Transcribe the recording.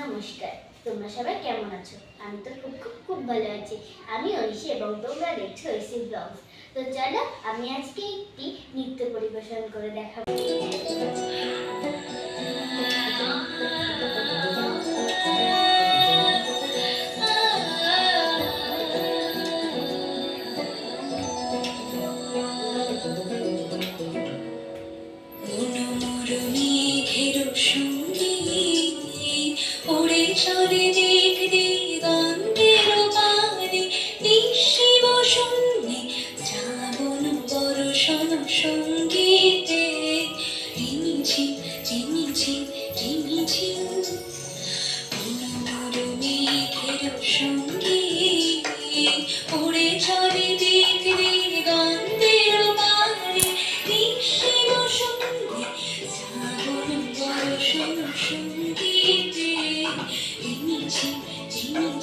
নমস্কার, তোমরা সবাই কেমন আছো? আমি তো খুব খুব খুব ভালো আছি। আমি ঐশী এবং তোমরা দেখছ ঐশী ব্লগস তো চলো, আমি আজকে একটি নৃত্য পরিবেশন করে দেখাবো। Thank you. সন্ধ্যে শ্রাবণ বর্ষণ সন্ধ্যে